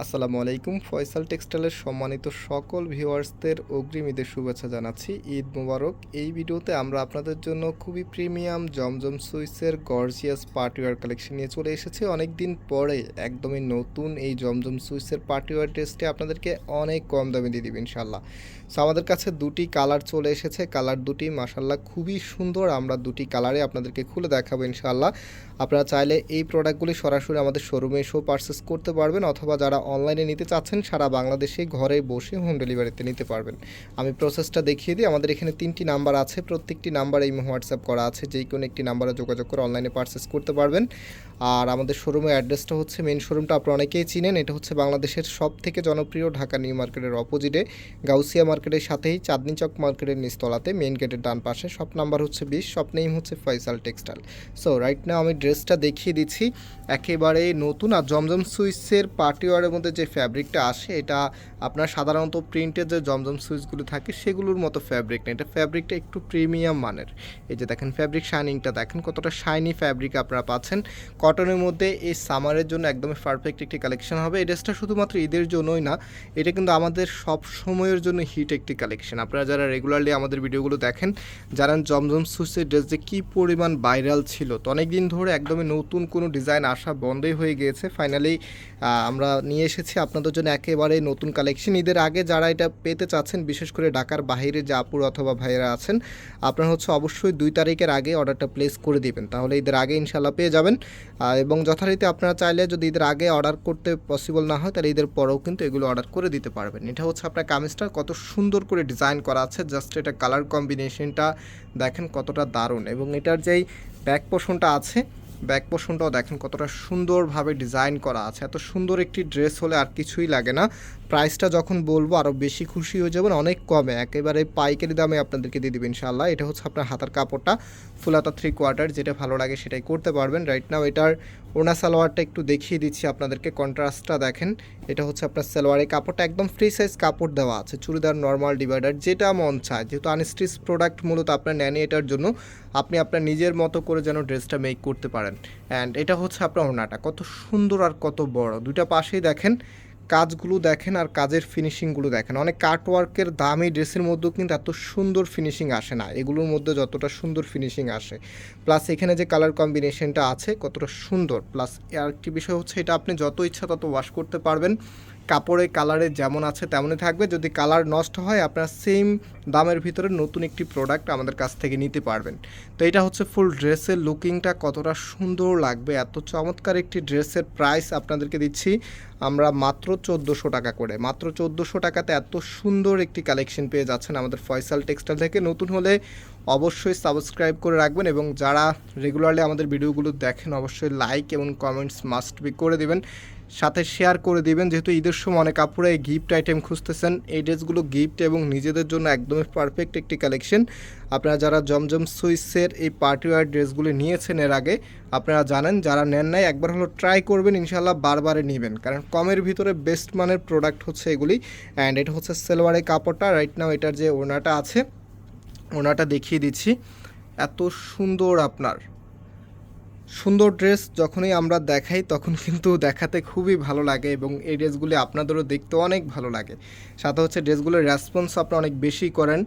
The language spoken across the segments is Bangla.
আসসালামু আলাইকুম। ফয়সাল টেক্সটাইলের সম্মানিত সকল ভিউয়ার্সদের অগ্রিম ঈদের শুভেচ্ছা জানাচ্ছি। ঈদ মোবারক। এই ভিডিওতে আমরা আপনাদের জন্য খুবই প্রিমিয়াম জমজম সুইসের গর্জিয়াস পার্টিওয়ার কালেকশন নিয়ে চলে এসেছি। অনেক দিন পরে একদমই নতুন এই জমজম সুইসের পার্টিওয়ার ড্রেসটি আপনাদেরকে অনেক কম দামে দিয়ে দিবে ইনশাল্লাহ সো আমাদের কাছে দুটি কালার চলে এসেছে। কালার দুটি মাসাল্লাহ খুবই সুন্দর। আমরা দুটি কালারে আপনাদেরকে খুলে দেখাবো ইনশাল্লাহ আপনারা চাইলে এই প্রোডাক্টগুলি সরাসরি আমাদের শোরুমে এসেও পারচেস করতে পারবেন অথবা যারা অনলাইনে নিতে চাচ্ছেন, সারা বাংলাদেশে ঘরে বসে হোম ডেলিভারিতে নিতে পারবেন। আমি প্রসেসটা দেখিয়ে দিই, আমাদের এখানে তিনটি নাম্বার আছে, প্রত্যেকটি নাম্বার এই হোয়াটসঅ্যাপ করা আছে যেই কোনো একটি নাম্বারে যোগাযোগ করে অনলাইনে পারচেস করতে পারবেন। আর আমাদের শোরুমের অ্যাড্রেসটা হচ্ছে মেন শোরুমটা আপনারা অনেকেই চিনেন, এটা হচ্ছে বাংলাদেশের সব থেকে জনপ্রিয় ঢাকা নিউ মার্কেটের অপোজিটে গাউসিয়া মার্কেটের সাথেই চাঁদনি চক মার্কেটের নিচতলাতে মেন গেটের ডান পাশে শপ নাম্বার হচ্ছে বিশ শপ নেম হচ্ছে Faisal textile so right now আমি ড্রেসটা দেখিয়ে দিচ্ছি, একেবারে নতুন আর জমজম সুইসের পার্টিওয়ারের মধ্যে যে ফ্যাব্রিকটা আসে, এটা আপনার সাধারণত প্রিন্টের যে জমজম সুইচগুলো থাকে, সেগুলোর মতো ফ্যাব্রিক না এটা ফ্যাব্রিকটা একটু প্রিমিয়াম মানের। এই যে দেখেন ফ্যাব্রিক শাইনিংটা দেখেন কতটা শাইনি ফ্যাব্রিক আপনারা পাচ্ছেন। কটনের মধ্যে এই সামারের জন্য একদমই পারফেক্ট একটি কালেকশন হবে। এই ড্রেসটা শুধুমাত্র ঈদের জন্যই না, এটা কিন্তু আমাদের সব সময়ের জন্য হিট একটি কালেকশন আপনারা যারা রেগুলারলি আমাদের ভিডিওগুলো দেখেন যারা জমজম সুইচের ড্রেস যে কী পরিমাণ ভাইরাল ছিল। তো অনেক দিন ধরে একদমই নতুন কোনো ডিজাইন আসা বন্ধই হয়ে গিয়েছে। ফাইনালি আমরা নিয়ে এসেছি। আপনাদের জন্য একেবারে নতুন কালেকশন ঈদের আগে যারা এটা পেতে চাচ্ছেন, বিশেষ করে ঢাকার বাইরে যে আপুর অথবা ভাইয়েরা আছেন, আপনারা হচ্ছে অবশ্যই দুই তারিখের আগে অর্ডারটা প্লেস করে দিবেন। তাহলে ঈদের আগে ইনশাল্লাহ পেয়ে যাবেন। এবং যথারীতি আপনারা চাইলে যদি ঈদের আগে অর্ডার করতে পসিবল না হয়, তাহলে ঈদের পরেও কিন্তু এগুলো অর্ডার করে দিতে পারবেন। এটা হচ্ছে আপনার কামিজটা কত সুন্দর করে ডিজাইন করা আছে। জাস্ট এটা কালার কম্বিনেশনটা দেখেন কতটা দারুণ। এবং এটার যেই ব্যাক পোর্শনটা আছে ব্যাক পোর্শনটাও দেখেন কতটা সুন্দরভাবে ডিজাইন করা আছে। এত সুন্দর একটি ড্রেস হলে আর কিছুই লাগে না। প্রাইসটা যখন বলব আরও বেশি খুশি হয়ে যাবেন, অনেক কমে। একেবারে পাইকারি দামে আপনাদেরকে দিয়ে দেবেন ইনশাল্লাহ এটা হচ্ছে আপনার হাতার কাপড়টা ফুলাতা থ্রি কোয়ার্টার যেটা ভালো লাগে সেটাই করতে পারবেন। রাইট নাও এটার ওনা সালোয়ারটা একটু দেখিয়ে দিচ্ছি আপনাদেরকে কন্ট্রাস্টটা দেখেন। এটা হচ্ছে আপনার সালোয়ারের কাপড়টা, একদম ফ্রি সাইজ কাপড় দেওয়া আছে, চুড়িদার নর্মাল ডিভাইডার যেটা মন চায়। যেহেতু আনস্টিচ প্রোডাক্ট মূলত আপনার নেন এটার জন্য, আপনি আপনার নিজের মতো করে যেন ড্রেসটা মেক করতে পারেন। অ্যান্ড এটা হচ্ছে আপনার ওনাটা কত সুন্দর আর কত বড়। দুইটা পাশেই দেখেন কাজগুলো দেখেন আর কাজের ফিনিশিংগুলো দেখেন। অনেক কাটওয়ার্কের দামি ড্রেসের মধ্যেও কিন্তু এত সুন্দর ফিনিশিং আসে না। এগুলোর মধ্যে যতটা সুন্দর ফিনিশিং আসে প্লাস এখানে যে কালার কম্বিনেশনটা আছে কতটা সুন্দর প্লাস আরেকটি বিষয় হচ্ছে এটা আপনি যত ইচ্ছা তত ওয়াশ করতে পারবেন। কাপড়ের কালারে যেমন আছে তেমনই থাকবে। যদি কালার নষ্ট হয়, আপনার সেম দামের ভিতরে নতুন একটি প্রোডাক্ট আমাদের কাছ থেকে নিতে পারবেন। তো এটা হচ্ছে ফুল ড্রেসের লুকিংটা কতটা সুন্দর লাগবে, এত চমৎকার একটি ড্রেসের প্রাইস আপনাদেরকে দিচ্ছি। আমরা মাত্র চোদ্দোশো টাকা করে, মাত্র চোদ্দোশো টাকাতে এত সুন্দর একটি কালেকশন পেয়ে যাচ্ছেন আমাদের ফয়সাল টেক্সটাইল থেকে। নতুন হলে অবশ্যই সাবস্ক্রাইব করে রাখবেন এবং যারা রেগুলারলি আমাদের ভিডিওগুলো দেখেন, অবশ্যই লাইক এবং কমেন্টস মাস্ট বি করে দিবেন। সাথে শেয়ার করে দিবেন। যেহেতু ঈদের সময় অনেক কাপড়ে গিফট আইটেম খুঁজতেছেন, এই ড্রেসগুলো গিফট এবং নিজেদের জন্য একদমই পারফেক্ট একটি কালেকশন আপনারা যারা জমজম সুইসের এই পার্টিওয়ার ড্রেসগুলো নিয়েছেন এর আগে, আপনারা জানেন, যারা নেন নাই, একবার হলো ট্রাই করবেন ইনশাল্লাহ বারবারে নেবেন। কারণ কমের ভিতরে বেস্ট মানের প্রোডাক্ট হচ্ছে এগুলি। অ্যান্ড এটা হচ্ছে সেলোয়ারের কাপড়টা। রাইট নাও এটার যে ওনাটা আছে ওনাটা দেখিয়ে দিচ্ছি। এত সুন্দর আপনার। সুন্দর ড্রেস যখনই আমরা দেখাই, তখন কিন্তু দেখাতে খুবই ভালো লাগে এবং এই ড্রেসগুলি আপনাদেরও দেখতে অনেক ভালো লাগে। সাথে হচ্ছে ড্রেসগুলোর রেসপন্স আপনি অনেক বেশি করেন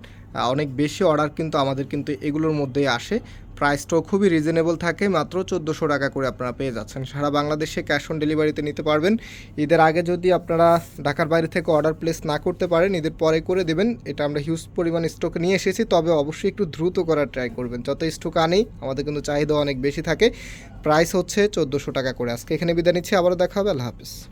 অনেক বেশি অর্ডার কিন্তু আমাদের কিন্তু এগুলোর মধ্যেই আসে। প্রাইসটাও খুবই রিজনেবল থাকে। মাত্র চোদ্দোশো টাকা করে আপনারা পেয়ে যাচ্ছেন। সারা বাংলাদেশে ক্যাশ অন ডেলিভারিতে নিতে পারবেন। ঈদের আগে যদি আপনারা ঢাকার বাইরে থেকে অর্ডার প্লেস না করতে পারেন, ঈদের পরে করে দেবেন। এটা আমরা হিউজ পরিমাণ স্টকে নিয়ে এসেছি। তবে অবশ্যই একটু দ্রুত করার ট্রাই করবেন। যত স্টক আনেই, আমাদের কিন্তু চাহিদা অনেক বেশি থাকে। প্রাইস হচ্ছে চোদ্দোশো টাকা করে। আজকে এখানে বিদায় নিচ্ছি। আবারও দেখা হবে। আল্লাহ হাফিজ।